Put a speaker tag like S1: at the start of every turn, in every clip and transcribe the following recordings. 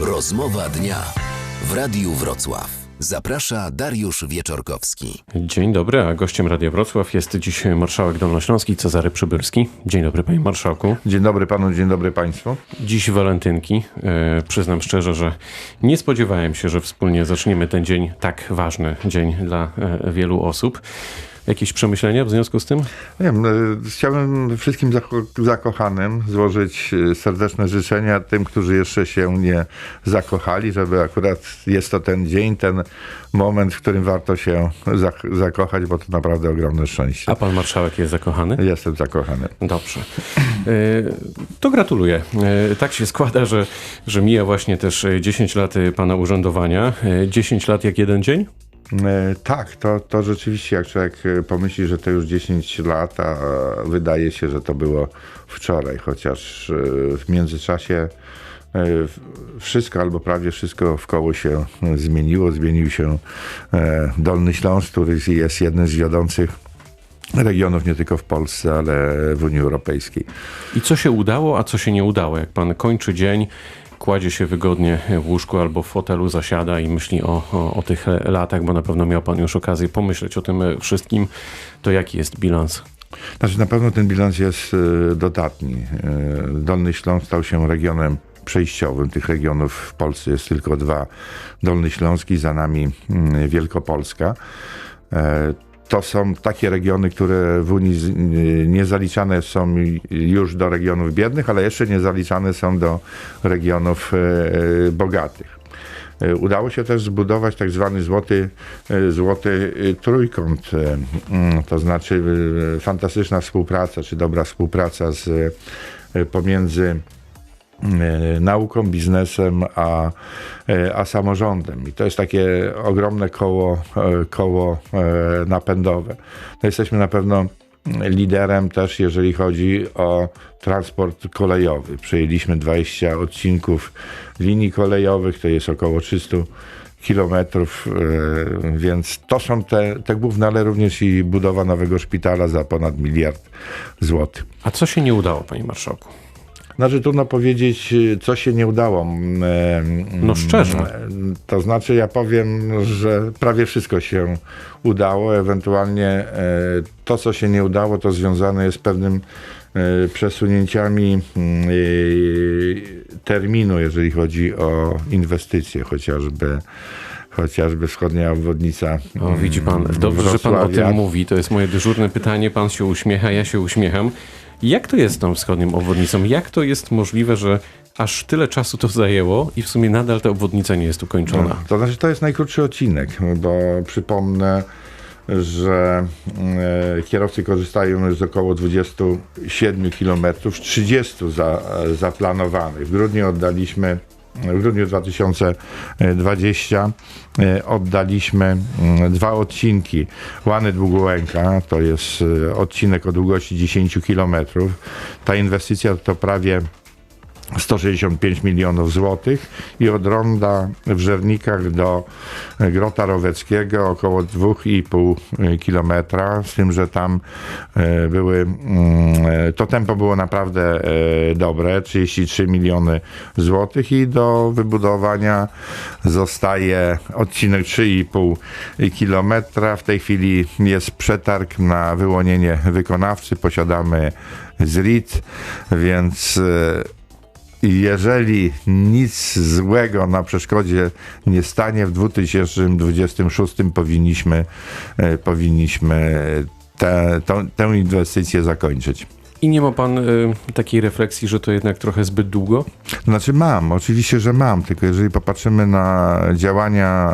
S1: Rozmowa dnia w Radiu Wrocław. Zaprasza Dariusz Wieczorkowski.
S2: Dzień dobry, a gościem Radia Wrocław jest dziś marszałek Dolnośląski Cezary Przybylski. Dzień dobry panie marszałku.
S3: Dzień dobry panu, dzień dobry państwu.
S2: Dziś walentynki. E, przyznam szczerze, że nie spodziewałem się, że wspólnie zaczniemy ten dzień, tak ważny dzień dla e, wielu osób. Jakieś przemyślenia w związku z tym?
S3: Nie wiem, e, chciałbym wszystkim zako- zakochanym złożyć e, serdeczne życzenia tym, którzy jeszcze się nie zakochali, żeby akurat jest to ten dzień, ten moment, w którym warto się zak- zakochać, bo to naprawdę ogromne szczęście.
S2: A pan marszałek jest zakochany?
S3: Jestem zakochany.
S2: Dobrze. E, To gratuluję. E, Tak się składa, że, że mija właśnie też e, 10 lat e, pana urzędowania. E, 10 lat jak jeden dzień?
S3: E, Tak, to, to rzeczywiście, jak człowiek e, pomyśli, że to już 10 lat, a wydaje się, że to było wczoraj, chociaż e, w międzyczasie e, wszystko albo prawie wszystko w koło się e, zmieniło. Zmienił się e, Dolny Śląsk, który jest jednym z wiodących regionów nie tylko w Polsce, ale w Unii Europejskiej.
S2: I co się udało, a co się nie udało? Jak pan kończy dzień, kładzie się wygodnie w łóżku albo w fotelu, zasiada i myśli o, o, o tych latach, bo na pewno miał pan już okazję pomyśleć o tym wszystkim, to jaki jest bilans?
S3: Znaczy na pewno ten bilans jest e, dodatni. E, Dolny Śląsk stał się regionem przejściowym. Tych regionów w Polsce jest tylko dwa. Dolny Śląsk i za nami mm, Wielkopolska. To są takie regiony, które w Unii nie zaliczane są już do regionów biednych, ale jeszcze nie zaliczane są do regionów e, bogatych. E, Udało się też zbudować tak zwany złoty, e, złoty trójkąt, mm, to znaczy fantastyczna współpraca, czy dobra współpraca z, pomiędzy nauką, biznesem, a, e, a samorządem. I to jest takie ogromne koło, e, koło e, napędowe. No jesteśmy na pewno liderem też, jeżeli chodzi o transport kolejowy. Przejęliśmy 20 odcinków linii kolejowych, to jest około 300 kilometrów, e, więc to są te, te główne, ale również i budowa nowego szpitala za ponad miliard złotych.
S2: A co się nie udało, panie marszałku?
S3: Znaczy trudno powiedzieć, y, co się nie udało. Mm, e,
S2: No szczerze.
S3: mm, To znaczy ja powiem, że prawie wszystko się udało. Ewentualnie e, to, co się nie udało, to związane jest z pewnym e, przesunięciami mm, e, terminu, jeżeli chodzi o inwestycje, chociażby chociażby wschodnia obwodnica.
S2: O, widzi pan, dobrze, że pan o
S3: Wrocławia.
S2: tym mówi. To jest moje dyżurne pytanie. Pan się uśmiecha, ja się uśmiecham. Jak to jest z tą wschodnią obwodnicą? Jak to jest możliwe, że aż tyle czasu to zajęło i w sumie nadal ta obwodnica nie jest ukończona?
S3: To znaczy, to jest najkrótszy odcinek, bo przypomnę, że e, kierowcy korzystają już z około 27 km, 30 za, zaplanowanych. W grudniu oddaliśmy, w grudniu 2020 e, oddaliśmy mm, dwa odcinki. Łany Długołęka, to jest e, odcinek o długości 10 km. Ta inwestycja to prawie 165 milionów złotych i od ronda w Żernikach do Grota Roweckiego około 2,5 kilometra, z tym, że tam e, były, mm, e, to tempo było naprawdę e, dobre, 33 miliony złotych i do wybudowania zostaje odcinek 3,5 kilometra. W tej chwili jest przetarg na wyłonienie wykonawcy, posiadamy ZRIT, więc e, jeżeli nic złego na przeszkodzie nie stanie, w 2026 powinniśmy, e, powinniśmy tę tę- tę inwestycję zakończyć.
S2: I nie ma pan y, takiej refleksji, że to jednak trochę zbyt długo?
S3: Znaczy mam, oczywiście, że mam, tylko jeżeli popatrzymy na działania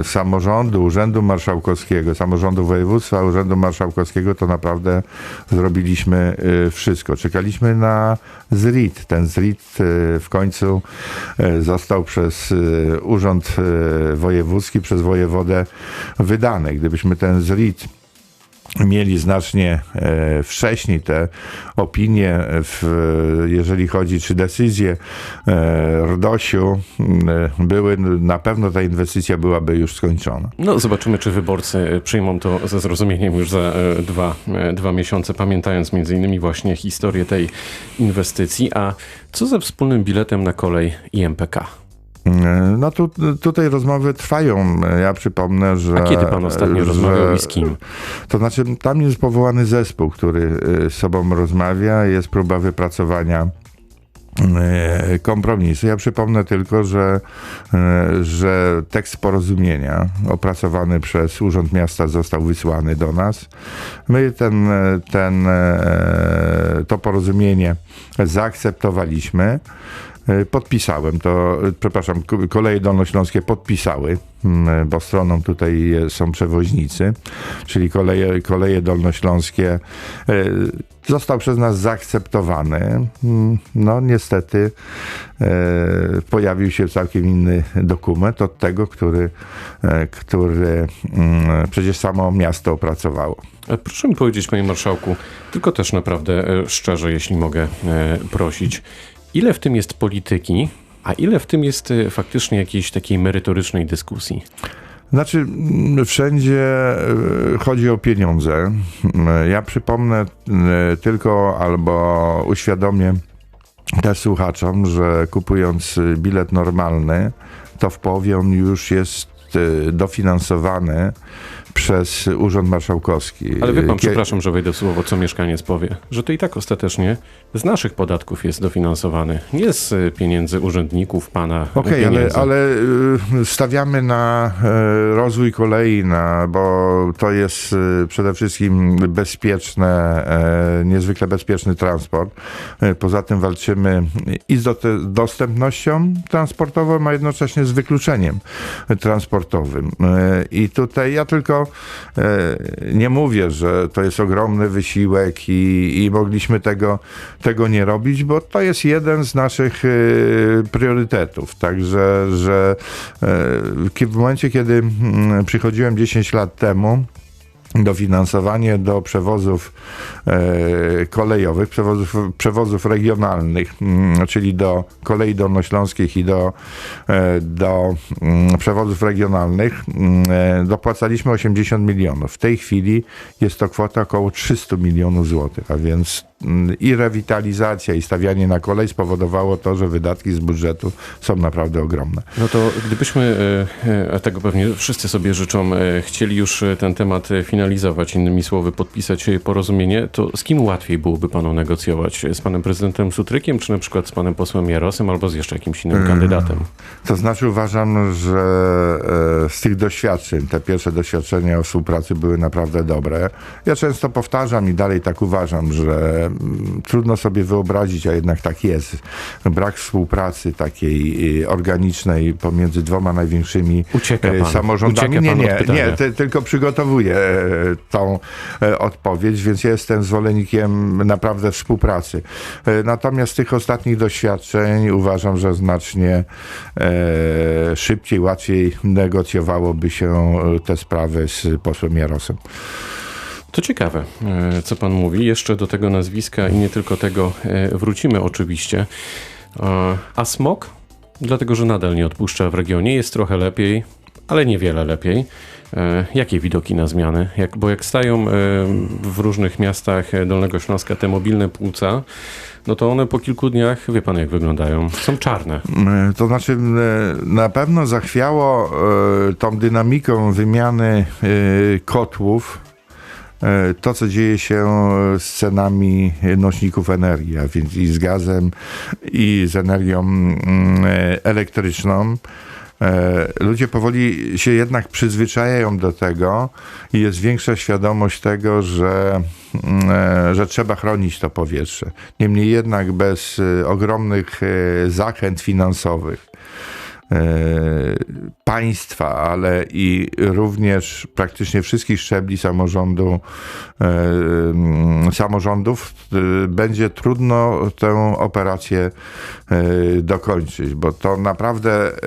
S3: e, samorządu, Urzędu Marszałkowskiego, samorządu województwa, Urzędu Marszałkowskiego, to naprawdę zrobiliśmy e, wszystko. Czekaliśmy na ZRIT. Ten ZRIT e, w końcu e, został przez Urząd Wojewódzki, przez wojewodę wydany. Gdybyśmy ten ZRIT mieli znacznie e, wcześniej te opinie, w, jeżeli chodzi czy decyzje e, RDOŚ-u e, były, na pewno ta inwestycja byłaby już skończona.
S2: No, zobaczymy, czy wyborcy przyjmą to ze zrozumieniem już za dwa, dwa miesiące, pamiętając między innymi właśnie historię tej inwestycji. A co ze wspólnym biletem na kolej i MPK?
S3: E, No tu, tutaj rozmowy trwają. Ja przypomnę, że...
S2: A kiedy pan ostatnio
S3: że-
S2: rozmawiał i z kim?
S3: To znaczy, tam jest powołany zespół, który y, z sobą rozmawia, jest próba wypracowania y, kompromisu. Ja przypomnę tylko, że, y, że tekst porozumienia opracowany przez Urząd Miasta został wysłany do nas. My ten, ten, to porozumienie zaakceptowaliśmy. Y, Podpisałem to, y, przepraszam, koleje dolnośląskie podpisały, mm, bo stroną tutaj są przewoźnicy, czyli koleje, koleje dolnośląskie. Został przez nas zaakceptowany. Mm, No niestety y, pojawił się całkiem inny dokument od tego, który, y, który mm, przecież samo miasto opracowało.
S2: E, Proszę mi powiedzieć, panie marszałku, tylko też naprawdę e, szczerze, jeśli mogę e, prosić, ile w tym jest polityki, a ile w tym jest e, faktycznie jakiejś takiej merytorycznej dyskusji?
S3: Znaczy, mm, wszędzie e, chodzi o pieniądze. Mm, Ja przypomnę e, tylko albo uświadomię też słuchaczom, że kupując bilet normalny, to w połowie on już jest e, dofinansowany przez Urząd Marszałkowski.
S2: Ale wie pan,
S3: Kie-
S2: przepraszam, że wejdę w słowo, co mieszkaniec powie, że to i tak ostatecznie z naszych podatków jest dofinansowany, nie z e, pieniędzy urzędników, pana
S3: Okej, ale,
S2: pieniędzy.
S3: ale y, stawiamy na y, rozwój kolei, na, bo to jest y, przede wszystkim bezpieczne, y, niezwykle bezpieczny transport. Y, Poza tym walczymy i z do, dostępnością transportową, a jednocześnie z wykluczeniem transportowym. Y, I tutaj ja tylko y, nie mówię, że to jest ogromny wysiłek i, i mogliśmy tego, tego nie robić, bo to jest jeden z naszych y, priorytetów. Także, że kie- w momencie, kiedy mm, przychodziłem 10 lat temu, dofinansowanie do przewozów e, kolejowych, przewozów, przewozów regionalnych, mm, czyli do kolei dolnośląskich i do, e, do mm, przewozów regionalnych, mm, e, dopłacaliśmy 80 milionów. W tej chwili jest to kwota około 300 milionów złotych, a więc i rewitalizacja, i stawianie na kolej spowodowało to, że wydatki z budżetu są naprawdę ogromne.
S2: No to gdybyśmy, e, e, a tego pewnie wszyscy sobie życzą, e, chcieli już ten temat finalizować, innymi słowy podpisać porozumienie, to z kim łatwiej byłoby panu negocjować? Z panem prezydentem Sutrykiem, czy na przykład z panem posłem Jarosem, albo z jeszcze jakimś innym kandydatem?
S3: To znaczy uważam, że z tych doświadczeń, te pierwsze doświadczenia o współpracy były naprawdę dobre. Ja często powtarzam i dalej tak uważam, że mm, trudno sobie wyobrazić, a jednak tak jest. Brak współpracy takiej e, organicznej pomiędzy dwoma największymi
S2: Ucieka
S3: e,
S2: pan.
S3: samorządami.
S2: Ucieka
S3: nie, nie, nie, ty, tylko przygotowuję e, tą e, odpowiedź, więc jestem zwolennikiem naprawdę współpracy. E, Natomiast tych ostatnich doświadczeń uważam, że znacznie szybciej, łatwiej negocjowałoby się te sprawy z posłem Jarosem.
S2: To ciekawe, e, co pan mówi. Jeszcze do tego nazwiska i nie tylko tego e, wrócimy oczywiście. E, A smog? Dlatego, że nadal nie odpuszcza w regionie. Jest trochę lepiej, ale niewiele lepiej. Jakie widoki na zmiany? Jak, bo jak stają w różnych miastach Dolnego Śląska te mobilne płuca, no to one po kilku dniach, wie pan jak wyglądają, są czarne.
S3: To znaczy, na pewno zachwiało tą dynamiką wymiany kotłów to, co dzieje się z cenami nośników energii, a więc i z gazem, i z energią mm, e, elektryczną. E, Ludzie powoli się jednak przyzwyczajają do tego i jest większa świadomość tego, że, mm, e, że trzeba chronić to powietrze. Niemniej jednak bez e, ogromnych e, zachęt finansowych e, państwa, ale i również praktycznie wszystkich szczebli samorządu, e, mm, samorządów e, będzie trudno tę operację e, dokończyć, bo to naprawdę e,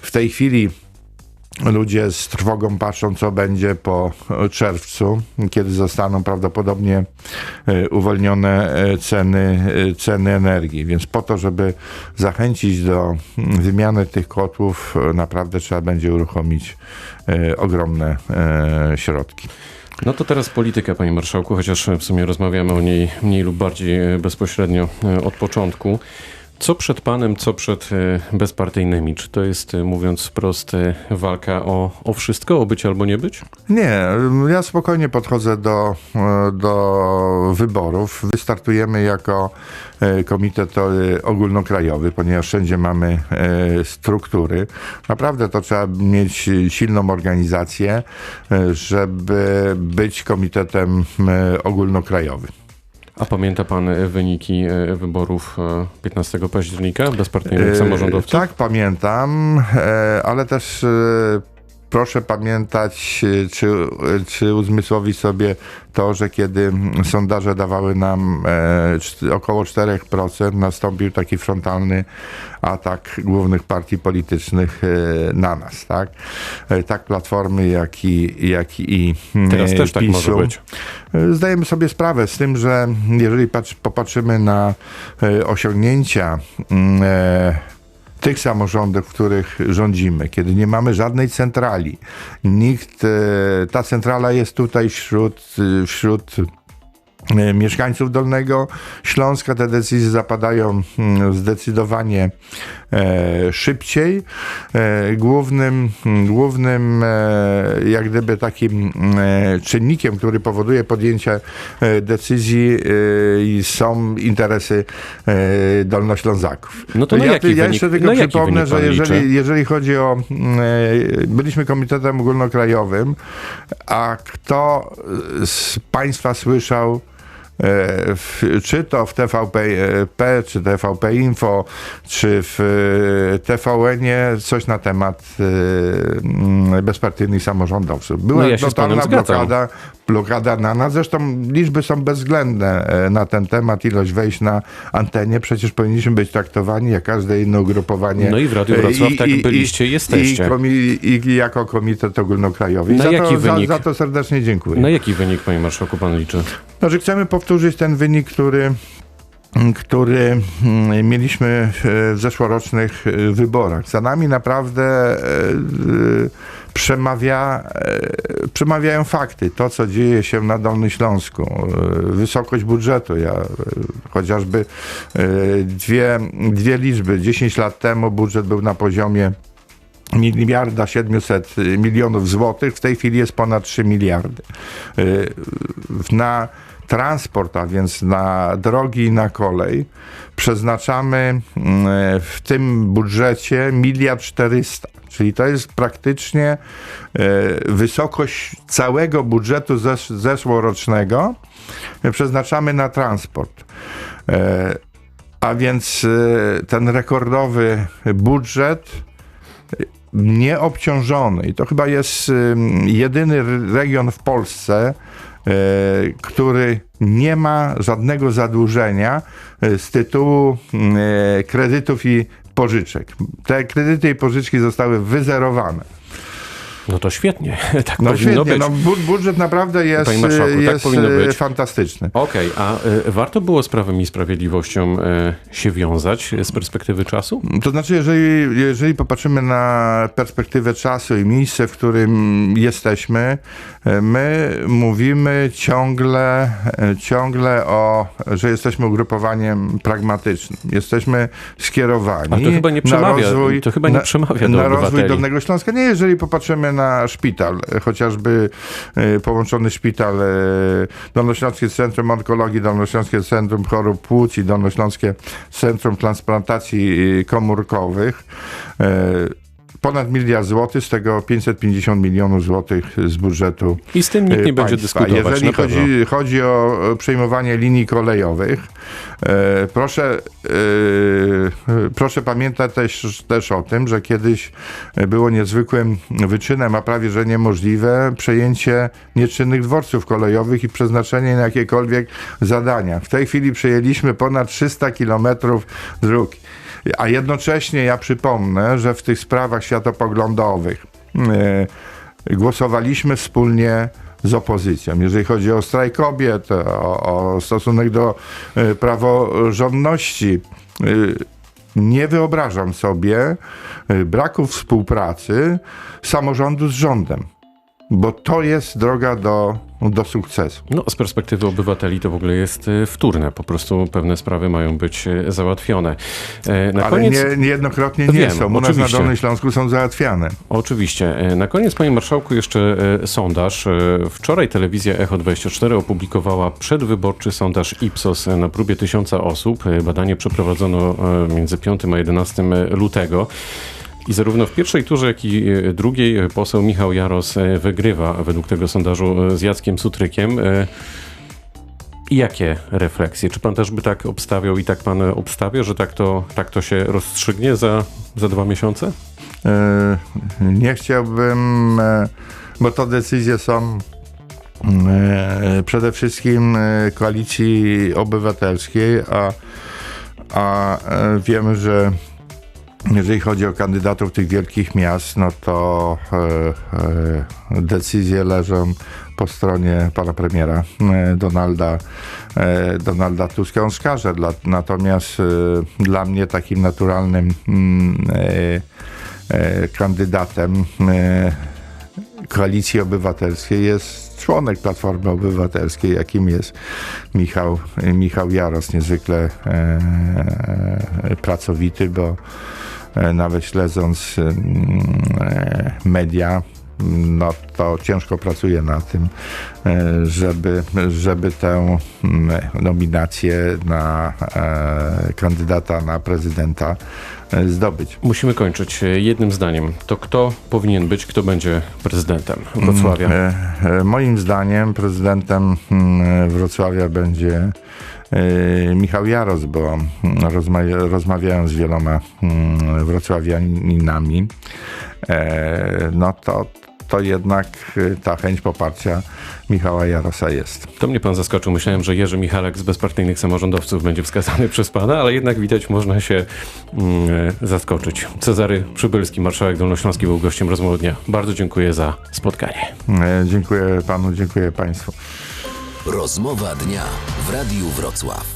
S3: w tej chwili ludzie z trwogą patrzą, co będzie po czerwcu, kiedy zostaną prawdopodobnie e, uwolnione e, ceny, e, ceny energii. Więc po to, żeby zachęcić do mm, wymiany tych kotłów, naprawdę trzeba będzie uruchomić ogromne środki.
S2: No to teraz polityka, panie marszałku, chociaż w sumie rozmawiamy o niej mniej lub bardziej bezpośrednio od początku. Co przed panem, co przed e, bezpartyjnymi? Czy to jest, e, mówiąc wprost, e, walka o, o wszystko, o być albo nie być?
S3: Nie, ja spokojnie podchodzę do, do wyborów. Wystartujemy jako komitet ogólnokrajowy, ponieważ wszędzie mamy struktury. Naprawdę to trzeba mieć silną organizację, żeby być komitetem ogólnokrajowym.
S2: A pamięta pan e, wyniki e, wyborów e, 15 października bezpartyjnych
S3: E,
S2: samorządowców?
S3: Tak, pamiętam, e, ale też e, proszę pamiętać, e, czy, e, czy uzmysłowić sobie to, że kiedy sondaże dawały nam e, około 4%, nastąpił taki frontalny atak głównych partii politycznych e, na nas, tak? E, Tak Platformy, jak i, jak i
S2: Teraz
S3: e,
S2: też tak może
S3: PiSu.
S2: być.
S3: Zdajemy sobie sprawę z tym, że jeżeli patrz, popatrzymy na e, osiągnięcia mm, e, tych samorządów, w których rządzimy, kiedy nie mamy żadnej centrali, nikt, e, ta centrala jest tutaj wśród, e, wśród e, mieszkańców Dolnego Śląska. Te decyzje zapadają mm, zdecydowanie szybciej. E, głównym, głównym e, jak gdyby takim e, czynnikiem, który powoduje podjęcie e, decyzji e, są interesy e, Dolnoślązaków.
S2: No to
S3: ja,
S2: jaki
S3: ja jeszcze tylko przypomnę, że jeżeli, jeżeli chodzi o. e, Byliśmy komitetem ogólnokrajowym, a kto z Państwa słyszał, e, w, czy to w TVP, e, czy TVP Info, czy w e, TVN-ie coś na temat e, bezpartyjnych samorządowców. Była
S2: No ja
S3: totalna blokada, blokada na nas. Zresztą liczby są bezwzględne e, na ten temat, ilość wejść na antenie. Przecież powinniśmy być traktowani jak każde inne ugrupowanie.
S2: No i w Radiu
S3: E,
S2: Wrocław tak byliście i jesteście.
S3: I, komi- i jako komitet ogólnokrajowy. I
S2: Na
S3: za,
S2: jaki
S3: to, za,
S2: wynik?
S3: za to serdecznie dziękuję.
S2: Na jaki wynik, panie marszałku, pan liczy?
S3: Znaczy chcemy powtórzyć ten wynik, który który mm, mieliśmy w zeszłorocznych e, wyborach. Za nami naprawdę e, e, przemawia, przemawiają fakty. To, co dzieje się na Dolnym Śląsku. Wysokość budżetu. Ja, chociażby dwie, dwie liczby. 10 lat temu budżet był na poziomie miliarda 700 milionów złotych, w tej chwili jest ponad 3 miliardy. Na transport, a więc na drogi i na kolej przeznaczamy mm, w tym budżecie miliard 400. Czyli to jest praktycznie e, wysokość całego budżetu zesz zeszłorocznego e, przeznaczamy na transport. E, A więc e, ten rekordowy budżet nieobciążony. I to chyba jest jedyny region w Polsce, e, który nie ma żadnego zadłużenia e, z tytułu e, kredytów i pożyczek. Te kredyty i pożyczki zostały wyzerowane.
S2: No to świetnie, tak
S3: No
S2: powinno
S3: świetnie,
S2: być.
S3: no, bu- budżet naprawdę jest,
S2: tak
S3: jest
S2: powinno
S3: e,
S2: być.
S3: fantastyczny.
S2: Okej, a y, warto było z Prawem i Sprawiedliwością y, się wiązać z perspektywy czasu?
S3: To znaczy, jeżeli, jeżeli popatrzymy na perspektywę czasu i miejsce, w którym jesteśmy, e, my mówimy ciągle, e, ciągle o, że jesteśmy ugrupowaniem pragmatycznym. Jesteśmy skierowani
S2: to chyba nie przemawia-
S3: na rozwój,
S2: to chyba nie przemawia do
S3: na rozwój. Dolnego Śląska. Nie, jeżeli popatrzymy na szpital, chociażby e, połączony szpital e, Dolnośląskie Centrum Onkologii, Dolnośląskie Centrum Chorób Płuc i Dolnośląskie Centrum Transplantacji e, Komórkowych. Ponad miliard złotych, z tego 550 milionów złotych z budżetu
S2: I z tym nikt nie
S3: e,
S2: będzie
S3: państwa.
S2: dyskutować,
S3: Jeżeli chodzi, chodzi o e, przejmowanie linii kolejowych, e, proszę, e, proszę pamiętać też, też o tym, że kiedyś było niezwykłym wyczynem, a prawie że niemożliwe, przejęcie nieczynnych dworców kolejowych i przeznaczenie na jakiekolwiek zadania. W tej chwili przejęliśmy ponad 300 kilometrów dróg. A jednocześnie ja przypomnę, że w tych sprawach światopoglądowych e, głosowaliśmy wspólnie z opozycją. Jeżeli chodzi o strajk kobiet, o, o stosunek do e, praworządności, e, nie wyobrażam sobie braku współpracy samorządu z rządem, bo to jest droga do, do sukcesu.
S2: No, z perspektywy obywateli to w ogóle jest e, wtórne. Po prostu pewne sprawy mają być e, załatwione. E, Na
S3: Ale
S2: koniec...
S3: nie, niejednokrotnie nie
S2: Wiem,
S3: są. U nas na
S2: oczywiście.
S3: Dolnym Śląsku są załatwiane.
S2: Oczywiście. Na koniec, panie marszałku, jeszcze sondaż. Wczoraj telewizja Echo24 opublikowała przedwyborczy sondaż Ipsos na próbie tysiąca osób. Badanie przeprowadzono między 5 a 11 lutego. I zarówno w pierwszej turze, jak i e, drugiej e, poseł Michał Jaros e, wygrywa według tego sondażu z Jackiem Sutrykiem. I jakie refleksje? Czy pan też by tak obstawiał i tak pan obstawia, że tak to, tak to się rozstrzygnie za, za dwa miesiące?
S3: Nie chciałbym, bo to decyzje są e, przede wszystkim koalicji obywatelskiej, a, a wiemy, że jeżeli chodzi o kandydatów tych wielkich miast, no to e, e, decyzje leżą po stronie pana premiera e, Donalda, e, Donalda Tuska. On wskaże, dla, natomiast e, dla mnie takim naturalnym mm, e, kandydatem Koalicji Obywatelskiej jest członek Platformy Obywatelskiej, jakim jest Michał, Michał Jaros, niezwykle e, pracowity, bo nawet śledząc mm, e, media, no to ciężko pracuje na tym, e, żeby, żeby tę mm, nominację na e, kandydata na prezydenta e, zdobyć.
S2: Musimy kończyć e, jednym zdaniem. To kto powinien być, kto będzie prezydentem Wrocławia?
S3: E, e, Moim zdaniem prezydentem mm, Wrocławia będzie e, Michał Jaros, bo rozma- rozmawiałem z wieloma mm, wrocławianinami, e, no to, to jednak e, ta chęć poparcia Michała Jarosa jest.
S2: To mnie pan zaskoczył. Myślałem, że Jerzy Michalek z bezpartyjnych samorządowców będzie wskazany przez pana, ale jednak widać, można się mm, e, zaskoczyć. Cezary Przybylski, marszałek Dolnośląski był gościem rozmowy dnia. Bardzo dziękuję za spotkanie.
S3: E, Dziękuję panu, dziękuję państwu.
S1: Rozmowa dnia w Radiu Wrocław.